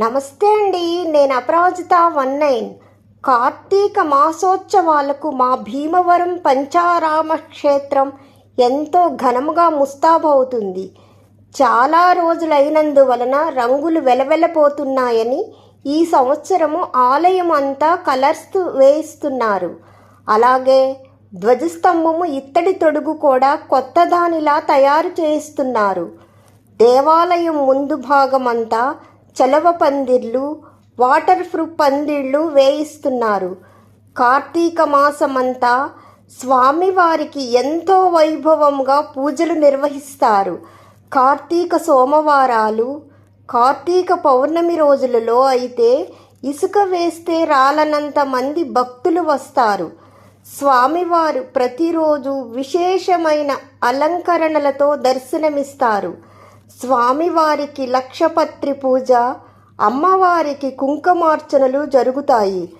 నమస్తే అండి నేను అపరాజిత వన్ నైన్. కార్తీక మాసోత్సవాలకు మా భీమవరం పంచారామ క్షేత్రం ఎంతో ఘనముగా ముస్తాబవుతుంది. చాలా రోజులైనందువలన రంగులు వెలవెలపోతున్నాయని ఈ సంవత్సరము ఆలయం అంతా కలర్స్ వేయిస్తున్నారు. అలాగే ధ్వజస్తంభము ఇత్తడి తొడుగు కూడా కొత్త దానిలా తయారు చేయిస్తున్నారు. దేవాలయం ముందు భాగమంతా చలవ పందిర్లు వాటర్ ప్రూఫ్ పందిళ్ళు వేయిస్తున్నారు. కార్తీక మాసమంతా స్వామివారికి ఎంతో వైభవంగా పూజలు నిర్వహిస్తారు. కార్తీక సోమవారాలు కార్తీక పౌర్ణమి రోజులలో అయితే ఇసుక వేస్తే రాలనంత మంది భక్తులు వస్తారు. స్వామివారు ప్రతిరోజు విశేషమైన అలంకరణలతో దర్శనమిస్తారు. స్వామివారికి లక్షపత్రి పూజ అమ్మవారికి కుంకుమార్చనలు జరుగుతాయి.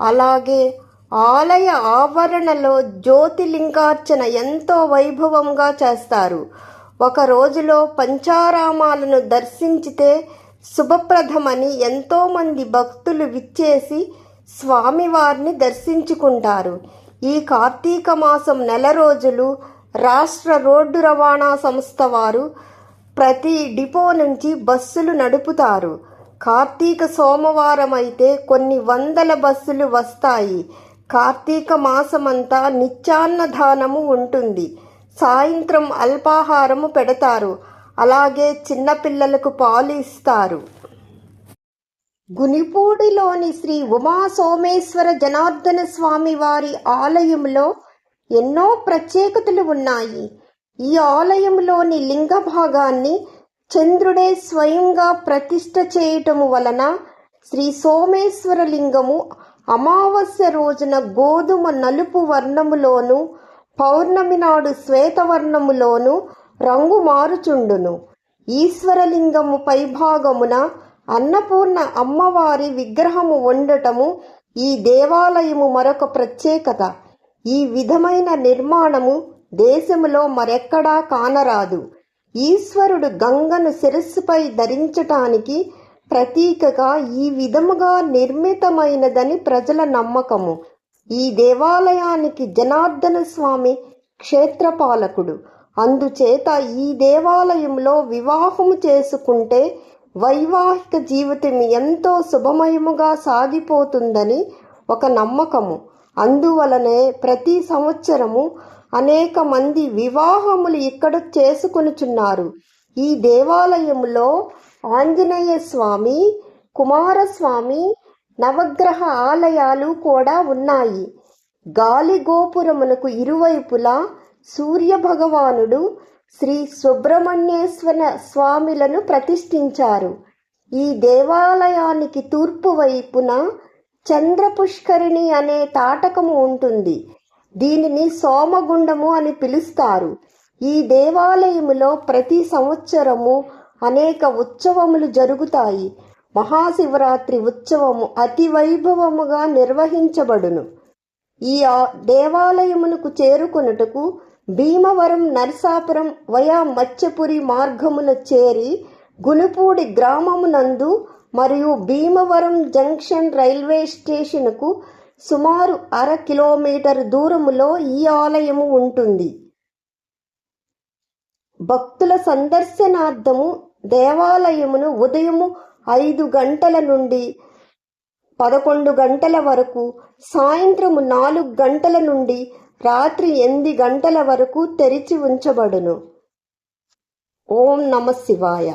అలాగే ఆలయ ఆవరణలో జ్యోతిలింగార్చన ఎంతో వైభవంగా చేస్తారు. ఒక రోజులో పంచారామాలను దర్శించితే శుభప్రదమని ఎంతోమంది భక్తులు విచ్చేసి స్వామివారిని దర్శించుకుంటారు. ఈ కార్తీక మాసం నెల రోజులు రాష్ట్ర రోడ్డు రవాణా సంస్థ వారు ప్రతి డిపో నుంచి బస్సులు నడుపుతారు. కార్తీక సోమవారం అయితే కొన్ని వందల బస్సులు వస్తాయి. కార్తీక మాసమంతా నిత్యాన్నదానము ఉంటుంది. సాయంత్రం అల్పాహారము పెడతారు. అలాగే చిన్నపిల్లలకు పాలు ఇస్తారు. గునిపూడిలోని శ్రీ ఉమా సోమేశ్వర జనార్దన స్వామి వారి ఆలయంలో ఎన్నో ప్రత్యేకతలు ఉన్నాయి. ఈ ఆలయంలోని లింగ భాగాన్ని చంద్రుడే స్వయంగా ప్రతిష్ఠ చేయటము వలన శ్రీ సోమేశ్వర లింగము అమావాస్య రోజున గోధుమ నలుపు వర్ణములోను పౌర్ణమి నాడు శ్వేతవర్ణములోను రంగు మారుచుండును. ఈశ్వరలింగము పైభాగమున అన్నపూర్ణ అమ్మవారి విగ్రహము ఉండటము ఈ దేవాలయము మరొక ప్రత్యేకత. ఈ విధమైన నిర్మాణము దేశములో మరెక్కడా కానరాదు. ఈశ్వరుడు గంగను శిరస్సుపై ధరించటానికి ప్రతీకగా ఈ విధముగా నిర్మితమైనదని ప్రజల నమ్మకము. ఈ దేవాలయానికి జనార్దన స్వామి క్షేత్రపాలకుడు. అందుచేత ఈ దేవాలయంలో వివాహము చేసుకుంటే వైవాహిక జీవితం ఎంతో శుభమయముగా సాగిపోతుందని ఒక నమ్మకము. అందువలనే ప్రతి సంవత్సరము అనేక మంది వివాహములు ఇక్కడ చేసుకొనుచున్నారు. ఈ దేవాలయంలో ఆంజనేయ స్వామి కుమారస్వామి నవగ్రహ ఆలయాలు కూడా ఉన్నాయి. గాలి గోపురమునకు ఇరువైపులా సూర్య భగవానుడు శ్రీ సుబ్రహ్మణ్యేశ్వర స్వామిలను ప్రతిష్ఠించారు. ఈ దేవాలయానికి తూర్పు వైపున చంద్రపుష్కరిణి అనే తాటకము ఉంటుంది. దీనిని సోమగుండము అని పిలుస్తారు. ఈ దేవాలయములో ప్రతి సంవత్సరము అనేక ఉత్సవములు జరుగుతాయి. మహాశివరాత్రి ఉత్సవము అతి వైభవముగా నిర్వహించబడును. ఈ దేవాలయమునకు చేరుకొనుటకు భీమవరం నరసాపురం వయా మత్స్యపురి మార్గమున చేరి గునుపూడి గ్రామమునందు మరియు భీమవరం జంక్షన్ రైల్వే స్టేషన్కు సుమారు అర కిలోమీటర్ దూరములో ఈ ఆలయము ఉంటుంది. భక్తుల సందర్శనార్థము దేవాలయమును ఉదయము ఐదు గంటల నుండి పదకొండు గంటల వరకు సాయంత్రము నాలుగు గంటల నుండి రాత్రి ఎనిమిది గంటల వరకు తెరిచి ఉంచబడును. ఓం నమ శివాయ.